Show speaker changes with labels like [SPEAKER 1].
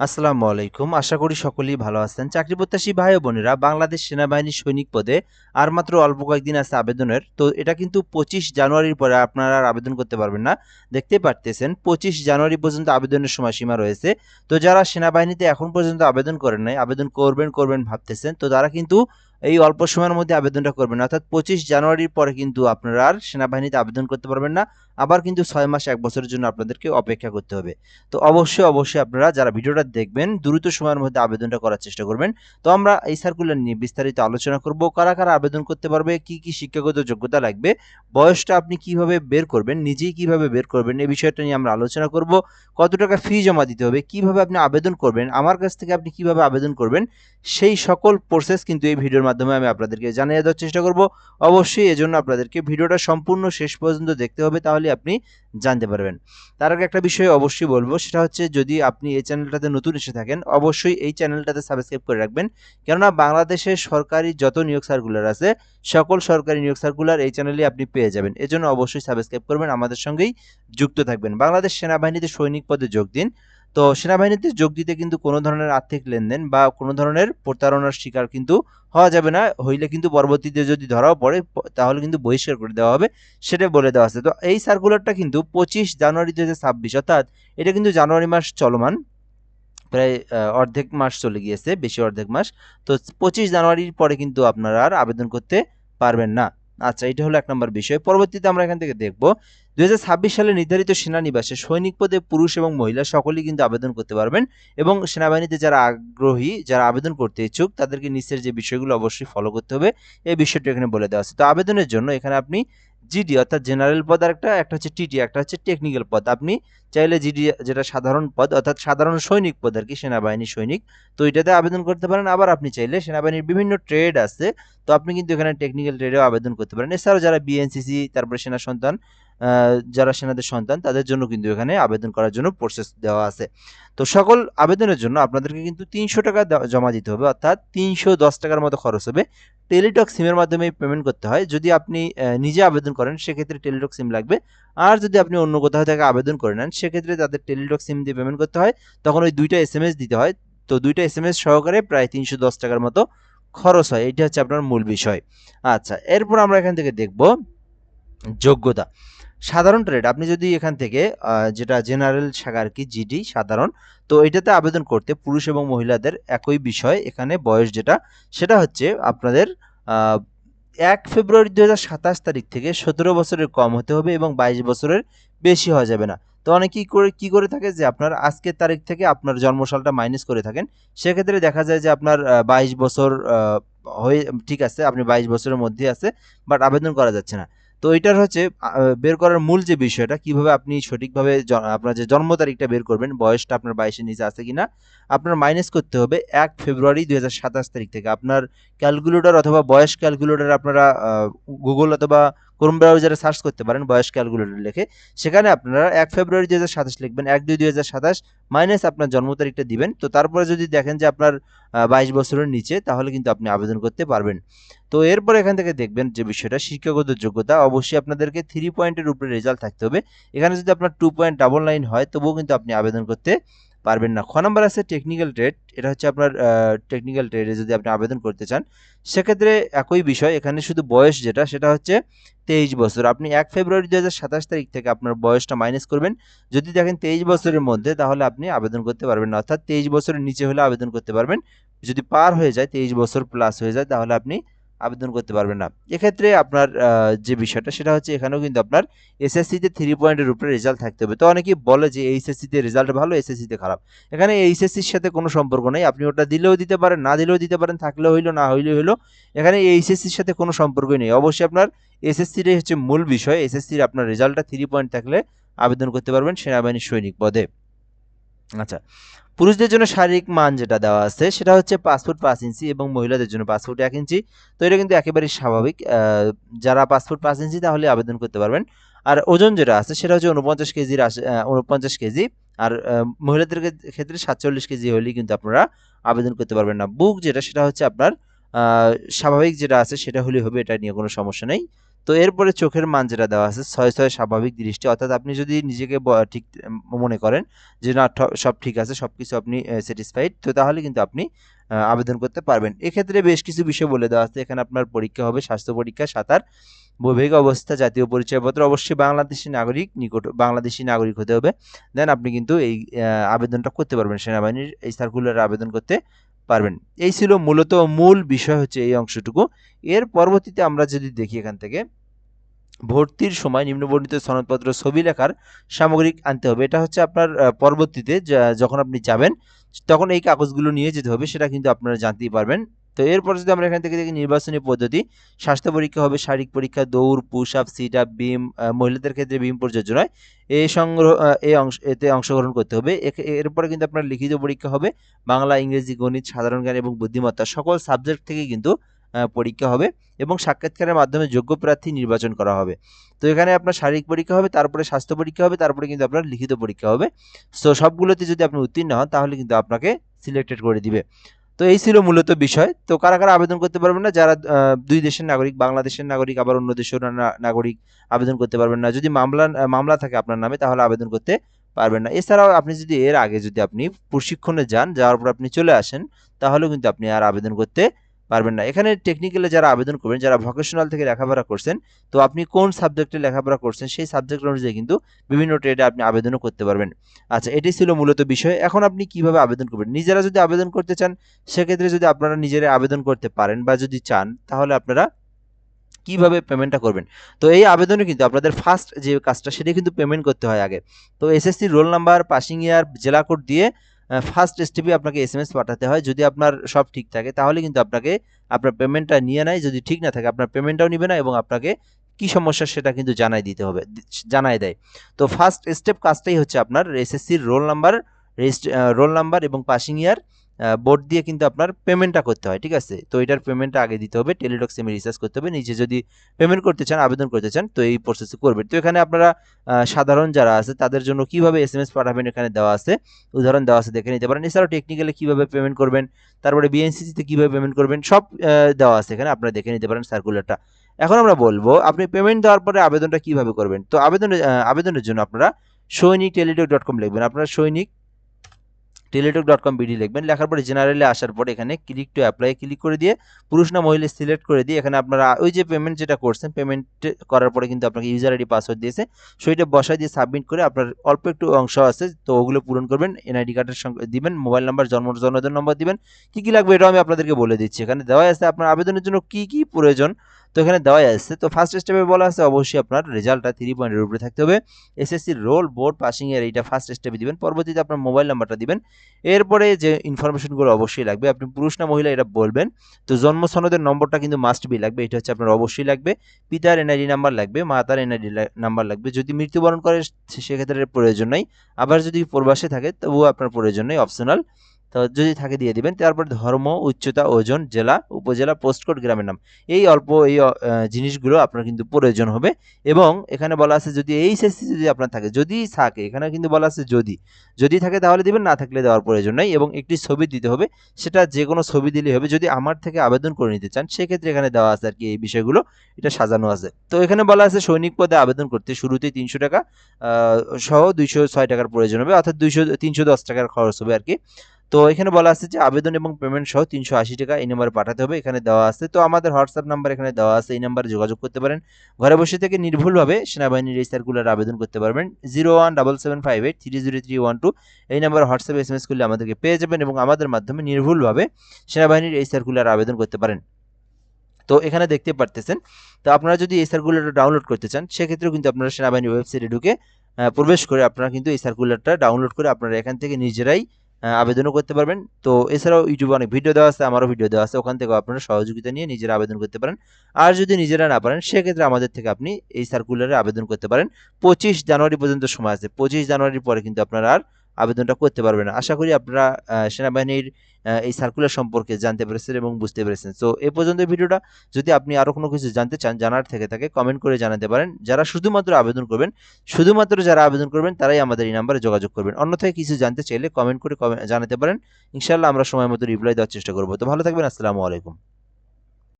[SPEAKER 1] আসসালামু আলাইকুম। আশা করি সকলেই ভালো আছেন। চাকরি প্রত্যাশী ভাই বোনেরা, বাংলাদেশ সেনাবাহিনী সৈনিক পদে আর মাত্র অল্প কয়েকদিন আছে আবেদনের। তো এটা কিন্তু পঁচিশ জানুয়ারির পরে আপনারা আর আবেদন করতে পারবেন না। দেখতে পারতেছেন, পঁচিশ জানুয়ারি পর্যন্ত আবেদনের সময়সীমা রয়েছে। তো যারা সেনাবাহিনীতে এখন পর্যন্ত আবেদন করেন নাই, আবেদন করবেন করবেন ভাবতেছেন, তো তারা কিন্তু এই অল্প সময়ের মধ্যে আবেদনটা করবেন। অর্থাৎ পঁচিশ জানুয়ারির পরে কিন্তু আপনারা আর সেনাবাহিনীতে আবেদন করতে পারবেন না। আবার কিন্তু ছয় মাস, এক বছরের জন্য আপনাদেরকে অপেক্ষা করতে হবে। তো অবশ্যই অবশ্যই আপনারা যারা ভিডিওটা দেখবেন, দ্রুত সময়ের মধ্যে আবেদনটা করার চেষ্টা করবেন। তো আমরা এই সার্কুলার নিয়ে বিস্তারিত আলোচনা করব। কারা কারা আবেদন করতে পারবে? কি কি শিক্ষাগত যোগ্যতা লাগবে? বয়সটা আপনি কীভাবে বের করবেন? নিজেই কীভাবে বের করবেন? এই বিষয়টা নিয়ে আমরা আলোচনা করব। কত টাকা ফি জমা দিতে হবে? কীভাবে আপনি আবেদন করবেন? আমার কাছ থেকে আপনি কীভাবে আবেদন করবেন? সেই সকল প্রসেস কিন্তু এই ভিডিওর মাধ্যমে আমি আপনাদেরকে জানিয়ে দেওয়ার চেষ্টা করব। অবশ্যই এজন্য আপনাদেরকে ভিডিওটা সম্পূর্ণ শেষ পর্যন্ত দেখতে হবে, তাহলে আপনি জানতে পারবেন। তার আগে একটা বিষয় অবশ্যই বলব, সেটা হচ্ছে যদি আপনি এই চ্যানেলটাতে নতুন এসে থাকেন, অবশ্যই এই চ্যানেলটাতে সাবস্ক্রাইব করে রাখবেন। কেননা বাংলাদেশের সরকারি যত নিয়োগ সার্কুলার আছে, সকল সরকারি নিয়োগ সার্কুলার এই চ্যানেলে আপনি পেয়ে যাবেন। এজন্য অবশ্যই সাবস্ক্রাইব করবেন, আমাদের সঙ্গেই যুক্ত থাকবেন। বাংলাদেশ সেনাবাহিনীতে সৈনিক পদে যোগ দিন। তো সেনাবাহিনীতে যোগ দিতে কিন্তু কোনো ধরনের আর্থিক লেনদেন বা কোনো ধরনের প্রতারণার শিকার কিন্তু হওয়া যাবে না। হইলে কিন্তু পরবর্তীতে যদি ধরাও পড়ে তাহলে কিন্তু বহিষ্কার করে দেওয়া হবে সেটা বলে দেওয়া আছে। তো এই সার্কুলারটা কিন্তু পঁচিশ জানুয়ারি দু হাজার ছাব্বিশ, অর্থাৎ এটা কিন্তু জানুয়ারি মাস চলমান। প্রায় অর্ধেক মাস চলে গিয়েছে, বেশি অর্ধেক মাস। তো পঁচিশ জানুয়ারির পরে কিন্তু আপনারা আর আবেদন করতে পারবেন না। আচ্ছা এটা হলো এক নম্বর বিষয়। পরবর্তীতে আমরা এখান থেকে দেখব, দুই হাজার ছাব্বিশ সালে নির্ধারিত সেনানিবাসে সৈনিক পদে পুরুষ এবং মহিলা সকলেই কিন্তু আবেদন করতে পারবেন এবং সেনাবাহিনীতে যারা আগ্রহী, যারা আবেদন করতে ইচ্ছুক, তাদেরকে নিচের যে বিষয়গুলো অবশ্যই ফলো করতে হবে। এই বিষয়টি এখানে বলে দেওয়া আছে। তো আবেদনের জন্য এখানে আপনি জিডি অর্থাৎ জেনারেল পদ একটা একটা হচ্ছে টিটি একটা হচ্ছে টেকনিক্যাল পদ। আপনি চাইলে জিডি যেটা সাধারণ পদ, অর্থাৎ সাধারণ সৈনিক পদ আর কি, সেনাবাহিনী সৈনিক। তো এটাতে আবেদন করতে পারেন। আবার আপনি চাইলে সেনাবাহিনীর বিভিন্ন ট্রেড আছে। তো আপনি কিন্তু এখানে টেকনিক্যাল ট্রেডেও আবেদন করতে পারেন। এছাড়াও যারা বিএনসিসি তারপরে সেনা সন্তান যারা সেনাদের সন্তান, তাদের জন্য কিন্তু এখানে আবেদন করার জন্য প্রসেস দেওয়া আছে। তো সকল আবেদনের জন্য আপনাদেরকে কিন্তু তিনশো টাকা জমা দিতে হবে। অর্থাৎ তিনশো দশ টাকার মতো খরচ হবে। টেলিটক সিমের মাধ্যমে পেমেন্ট করতে হয়। যদি আপনি নিজে আবেদন করেন, সেক্ষেত্রে টেলিটক সিম লাগবে। আর যদি আপনি অন্য কোথাও থেকে আবেদন করে নেন, সেক্ষেত্রে তাদের টেলিটক সিম দিয়ে পেমেন্ট করতে হয়। তখন ওই দুইটা এস দিতে হয়। তো দুইটা এস সহকারে প্রায় তিনশো দশ টাকার মতো খরচ হয়। এটা হচ্ছে আপনার মূল বিষয়। আচ্ছা এরপর আমরা এখান থেকে দেখব যোগ্যতা। সাধারণ ট্রেড আপনি যদি এখান থেকে যেটা জেনারেল শাখা কি জিডি সাধারণ, তো এটাতে আবেদন করতে পুরুষ এবং মহিলাদের একই বিষয়, এখানে বয়স যেটা, সেটা হচ্ছে আপনাদের এক ফেব্রুয়ারি দু তারিখ থেকে সতেরো বছরের কম হতে হবে এবং বাইশ বছরের বেশি হওয়া যাবে না। তো অনেকেই করে, কি করে থাকে যে আপনার আজকের তারিখ থেকে আপনার জন্মসালটা মাইনাস করে থাকেন। সেক্ষেত্রে দেখা যায় যে আপনার বাইশ বছর হয়ে, ঠিক আছে, আপনি বাইশ বছরের মধ্যে আছে বাট আবেদন করা যাচ্ছে না। তো এটার হচ্ছে বের করার মূল যে বিষয়টা, কীভাবে আপনি সঠিকভাবে আপনার যে জন্ম তারিখটা বের করবেন, বয়সটা আপনার বাইশের নিচে আছে কিনা, আপনার মাইনাস করতে হবে এক ফেব্রুয়ারি দু হাজার সাতাশ তারিখ থেকে। আপনার ক্যালকুলেটর অথবা বয়স ক্যালকুলেটর আপনারা গুগল অথবা ক্রোম ব্রাউজারে সার্চ করতে পারেন বয়স ক্যালকুলেটর লিখে। সেখানে আপনারা এক ফেব্রুয়ারি দু দুই লিখবেন, এক দুই দুই হাজার সাতাশ মাইনাস আপনার জন্ম তারিখটা দিবেন। তো তারপরে যদি দেখেন যে আপনার বাইশ বছরের নিচে, তাহলে কিন্তু আপনি আবেদন করতে পারবেন। তো এরপর এখান থেকে দেখবেন যে বিষয়টা শিক্ষাগত যোগ্যতা। অবশ্যই আপনাদেরকে থ্রি পয়েন্টের উপরে রেজাল্ট থাকতে হবে। এখানে যদি আপনার টু পয়েন্ট ডাবল নাইন হয়, তবুও কিন্তু আপনি আবেদন করতে পারবেন না। খ নাম্বার আছে টেকনিক্যাল ট্রেড এটা হচ্ছে আপনার টেকনিক্যাল ট্রেডে যদি আপনি আবেদন করতে চান, সেক্ষেত্রে একই বিষয়, এখানে শুধু বয়স যেটা, সেটা হচ্ছে তেইশ বছর। আপনি এক ফেব্রুয়ারি দু হাজার সাতাশ তারিখ থেকে আপনার বয়সটা মাইনাস করবেন। যদি দেখেন তেইশ বছরের মধ্যে, তাহলে আপনি আবেদন করতে পারবেন না। অর্থাৎ তেইশ বছরের নিচে হলে আবেদন করতে পারবেন। যদি পার হয়ে যায়, তেইশ বছর প্লাস হয়ে যায়, তাহলে আপনি আবেদন করতে পারবেন না। এক্ষেত্রে আপনার যে বিষয়টা সেটা হচ্ছে এখানেও কিন্তু আপনার এসএসসিতে থ্রি পয়েন্টের উপরে রেজাল্ট থাকতে হবে। তো অনেকেই বলে যে এইচএসসিতে রেজাল্ট ভালো এসএসসিতে খারাপ। এখানে এইচএসসির সাথে কোনো সম্পর্ক নেই। আপনি ওটা দিলেও দিতে পারেন, না দিলেও দিতে পারেন, থাকলেও হইল, না হইলেও হইল, এখানে এইচএসসির সাথে কোনো সম্পর্কই নেই। অবশ্যই আপনার এসএসসির হচ্ছে মূল বিষয়। এসএসসির আপনার রেজাল্টটা থ্রি পয়েন্ট থাকলে আবেদন করতে পারবেন সেনাবাহিনীর সৈনিক পদে। আচ্ছা পুরুষদের জন্য শারীরিক মান যেটা দেওয়া আছে, সেটা হচ্ছে পাঁচ ফুট পাঁচ ইঞ্চি এবং মহিলাদের জন্য পাঁচ ফুট এক ইঞ্চি। তো এটা কিন্তু একেবারেই স্বাভাবিক। যারা পাঁচ ফুট পাঁচ ইঞ্চি তাহলে আবেদন করতে পারবেন। আর ওজন যেটা আছে, সেটা হচ্ছে উনপঞ্চাশ কেজির উনপঞ্চাশ কেজি। আর মহিলাদের ক্ষেত- ক্ষেত্রে সাতচল্লিশ কেজি হলেই কিন্তু আপনারা আবেদন করতে পারবেন না। বুক যেটা, সেটা হচ্ছে আপনার স্বাভাবিক যেটা আছে, সেটা হলেই হবে, এটা নিয়ে কোনো সমস্যা নেই। তো এরপরে চোখের মান যেটা দেওয়া আছে। ছয় ছয় স্বাভাবিক দৃষ্টি। অর্থাৎ আপনি যদি নিজেকে ঠিক মনে করেন যে, না সব ঠিক আছে সব কিছু আপনি স্যাটিসফাইড তো তাহলে কিন্তু আপনি আবেদন করতে পারবেন। এক্ষেত্রে বেশ কিছু বিষয় বলে দেওয়া আছে। এখানে আপনার পরীক্ষা হবে স্বাস্থ্য পরীক্ষা, সাঁতার, বৈবাহিক অবস্থা, জাতীয় পরিচয়পত্র। অবশ্যই বাংলাদেশি নাগরিক নিকট, বাংলাদেশি নাগরিক হতে হবে। দেন আপনি কিন্তু এই আবেদনটা করতে পারবেন। সেনাবাহিনীর এই সার্কুলারে আবেদন করতে পারবেন। এই ছিল মূলত মূল বিষয় হচ্ছে এই অংশটুকু। এর পরবর্তীতে আমরা যদি দেখি এখান থেকে, ভর্তির সময় নিম্নবর্ণিত সনদপত্র ছবি লেখার সামগ্রিক আনতে হবে। এটা হচ্ছে আপনার পরবর্তীতে যখন আপনি যাবেন, তখন এই কাগজগুলো নিয়ে যেতে হবে, সেটা কিন্তু আপনারা জানতেই পারবেন। তো এরপর যদি আমরা এখান থেকে দেখি নির্বাচনী পদ্ধতি, স্বাস্থ্য পরীক্ষা হবে, শারীরিক পরীক্ষা, দৌড় পুশ আপ সিট আপ বিম মহিলাদের ক্ষেত্রে বিম প্রযোজ্য নয়। এই সংগ্রহ এই অংশ, এতে অংশগ্রহণ করতে হবে। এরপরে কিন্তু আপনার লিখিত পরীক্ষা হবে, বাংলা, ইংরেজি, গণিত, সাধারণ জ্ঞান এবং বুদ্ধিমত্তা সকল সাবজেক্ট থেকে কিন্তু পরীক্ষা হবে এবং সাক্ষাৎকারের মাধ্যমে যোগ্য প্রার্থী নির্বাচন করা হবে। তো এখানে আপনার শারীরিক পরীক্ষা হবে, তারপরে স্বাস্থ্য পরীক্ষা হবে, তারপরে কিন্তু আপনার লিখিত পরীক্ষা হবে। সো সবগুলোতে যদি আপনি উত্তীর্ণ হন, তাহলে কিন্তু আপনাকে সিলেক্টেড করে দিবে। তো এই ছিল মূলত বিষয়। তো কারা কারা আবেদন করতে পারবেন না? যারা দুই দেশের নাগরিক, বাংলাদেশের নাগরিক, আবার অন্য দেশের নাগরিক আবেদন করতে পারবেন না। যদি মামলা মামলা থাকে আপনার নামে, তাহলে আবেদন করতে পারবেন না। এছাড়াও আপনি যদি এর আগে যদি আপনি প্রশিক্ষণে যান, যাওয়ার পর আপনি চলে আসেন, তাহলেও কিন্তু আপনি আর আবেদন করতে পারবেন না। এখানে টেকনিক্যালে যারা আবেদন করবেন, যারা ভোকেশনাল থেকে লেখাপড়া করছেন, তো আপনি কোন সাবজেক্টে লেখাপড়া করছেন, সেই সাবজেক্ট অনুযায়ী কিন্তু বিভিন্ন ট্রেডে আপনি আবেদনও করতে পারবেন। আচ্ছা এটাই ছিল মূলত বিষয়। এখন আপনি কীভাবে আবেদন করবেন? নিজেরা যদি আবেদন করতে চান, সেক্ষেত্রে যদি আপনারা নিজেরা আবেদন করতে পারেন বা যদি চান, তাহলে আপনারা কীভাবে পেমেন্টটা করবেন? তো এই আবেদনে কিন্তু আপনাদের ফার্স্ট যে কাজটা সেটা কিন্তু পেমেন্ট করতে হয় আগে। তো SSC roll number passing year জেলা কোড দিয়ে ফার্স্ট স্টেপে আপনাকে এস এম এস পাঠাতে হয়। যদি আপনার সব ঠিক থাকে, তাহলে কিন্তু আপনাকে আপনার পেমেন্টটা নিয়ে নেয়। যদি ঠিক না থাকে, আপনার পেমেন্টটাও নিবে না এবং আপনাকে কি সমস্যা সেটা কিন্তু জানাই দিতে হবে জানাই দেয়। তো ফার্স্ট স্টেপ কাজটাই হচ্ছে আপনার এসএসসির রোল নাম্বার রোল নাম্বার এবং পাসিং ইয়ার বোর্ড দিয়ে কিন্তু আপনার পেমেন্টটা করতে হয়, ঠিক আছে? তো এটার পেমেন্টটা আগে দিতে হবে টেলিটক সিমে রিচার্জ করতে হবে, নিজে যদি পেমেন্ট করতে চান, আবেদন করতে চান, তো এই প্রসেসে করবেন তো এখানে আপনারা সাধারণ যারা আছে, তাদের জন্য কীভাবে এসএমএস পাঠাবেন এখানে দেওয়া আছে? উদাহরণ দেওয়া আছে, দেখে নিতে পারেন। এছাড়াও টেকনিক্যালি কীভাবে পেমেন্ট করবেন, তারপরে বিএনসিসিতে কীভাবে পেমেন্ট করবেন, সব দেওয়া আছে এখানে, আপনারা দেখে নিতে পারেন সার্কুলারটা এখন আমরা বলব, আপনি পেমেন্ট দেওয়ার পরে আবেদনটা কীভাবে করবেন? তো আবেদনের আবেদনের জন্য আপনারা সৈনিক টেলিটক ডট কম লিখবেন। আপনারা সৈনিক টেলিটক ডট কম বিডি লিখবেন। লেখার পরে জেনারেলে আসার পরে এখানে ক্লিক টু অ্যাপ্লাই ক্লিক করে দিয়ে পুরুষ না মহিলা সিলেক্ট করে দিয়ে এখানে আপনারা ওই যে পেমেন্ট যেটা করছেন পেমেন্ট করার পরে কিন্তু আপনাকে ইউজার আইডি পাসওয়ার্ড দিয়েছে। সেইটা বসায় দিয়ে সাবমিট করে আপনার অল্প একটু অংশ আছে, তো ওগুলো পূরণ করবেন। এনআইডি কার্ডের সঙ্গে দিবেন মোবাইল নাম্বার জন্ম, জন্মদিন নম্বর দিবেন। কী কী লাগবে এটাও আমি আপনাদেরকে বলে দিচ্ছি। এখানে দেওয়া আছে আপনার আবেদনের জন্য কী কী প্রয়োজন তো এখানে দেওয়াই আছে। তো ফার্স্ট স্টেপে বলা আছে, অবশ্যই আপনার রেজাল্টটা থ্রি পয়েন্টের উপরে থাকতে হবে। এসএসসি রোল বোর্ড পাসিং এর এইটা ফার্স্ট স্টেপে দিবেন। পরবর্তীতে আপনার মোবাইল নাম্বারটা দিবেন। এরপরে যে ইনফরমেশনগুলো অবশ্যই লাগবে, আপনি পুরুষ না মহিলা এটা বলবেন। তো জন্ম সনদের নম্বরটা কিন্তু মাস্ট বি লাগবে। এটা হচ্ছে আপনার অবশ্যই লাগবে। পিতার এনআইডি নাম্বার লাগবে, মাতার এনআইডি নাম্বার লাগবে। যদি মৃত্যুবরণ করে সেক্ষেত্রে প্রয়োজন নেই। আবার যদি প্রবাসে থাকে, তবুও আপনার প্রয়োজন নেই অপশনাল তো যদি থাকে দিয়ে দিবেন, তারপর ধর্ম, উচ্চতা, ওজন, জেলা, উপজেলা পোস্টকোড গ্রামের নাম, এই অল্প এই জিনিসগুলো আপনার কিন্তু প্রয়োজন হবে। এবং এখানে বলা আছে যদি এই এইচএসসি যদি আপনার থাকে, যদি থাকে এখানে কিন্তু বলা আছে যদি যদি থাকে তাহলে দিবেন, না থাকলে দেওয়ার প্রয়োজন নাই এবং একটি ছবি দিতে হবে, সেটা যে কোনো ছবি দিলেই হবে। যদি আমার থেকে আবেদন করে নিতে চান, সেক্ষেত্রে এখানে দেওয়া আছে আর কি এই বিষয়গুলো, এটা সাজানো আছে। তো এখানে বলা আছে সৈনিক পদে আবেদন করতে শুরুতেই তিনশো টাকা সহ দুইশো ছয় টাকার প্রয়োজন হবে, অর্থাৎ দুইশো, তিনশো দশ টাকার খরচ হবে আর কি। তো এখানে বলা আছে যে আবেদন এবং পেমেন্ট সহ তিনশো আশি টাকা এই নাম্বারে পাঠাতে হবে, এখানে দেওয়া আছে। তো আমাদের হোয়াটসঅ্যাপ নাম্বার এখানে দেওয়া আছে, এই নাম্বারে যোগাযোগ করতে পারেন। ঘরে বসে থেকে নির্ভুলভাবে সেনাবাহিনীর এই সার্কুলার আবেদন করতে পারবেন। Zero one double seven five eight three zero three one two এই নাম্বারে হোয়াটসঅ্যাপ এস এম এস করলে আমাদেরকে পেয়ে যাবেন এবং আমাদের মাধ্যমে নির্ভুলভাবে সেনাবাহিনীর এই সার্কুলার আবেদন করতে পারেন। তো এখানে দেখতে পারতেছেন, তো আপনারা যদি এই সার্কুলারটা ডাউনলোড করতে চান, সেক্ষেত্রেও কিন্তু আপনারা সেনাবাহিনীর ওয়েবসাইটে ঢুকে প্রবেশ করে আপনারা কিন্তু এই সার্কুলারটা ডাউনলোড করে আপনারা এখান থেকে নিজেরাই আবেদনও করতে পারবেন। তো এছাড়াও ইউটিউবে অনেক ভিডিও দেওয়া আছে, আমারও ভিডিও দেওয়া আছে। ওখান থেকে আপনারা সহযোগিতা নিয়ে নিজেরা আবেদন করতে পারেন। আর যদি নিজেরা না পারেন, সেক্ষেত্রে আমাদের থেকে আপনি এই সার্কুলারে আবেদন করতে পারেন। পঁচিশ জানুয়ারি পর্যন্ত সময় আছে। পঁচিশ জানুয়ারির পরে কিন্তু আপনারা আর আবেদনটা করতে পারবেন আশা করি আপনারা সেনাবাহিনীর এই সার্কুলার সম্পর্কে জানতে পেরেছেন এবং বুঝতে পেরেছেন। সো এ পর্যন্ত ভিডিওটা যদি আপনি আরও কোনো কিছু জানতে চান, জানার থেকে থাকে কমেন্ট করে জানাতে পারেন। যারা শুধুমাত্র আবেদন করবেন, শুধুমাত্র যারা আবেদন করবেন, তারাই আমাদের এই নাম্বারে যোগাযোগ করবেন। অন্যথায় কিছু জানতে চাইলে কমেন্ট করে জানাতে পারেন। ইনশাল্লাহ আমরা সময় মতো রিপ্লাই দেওয়ার চেষ্টা করব। তো ভালো থাকবেন, আসসালামু আলাইকুম।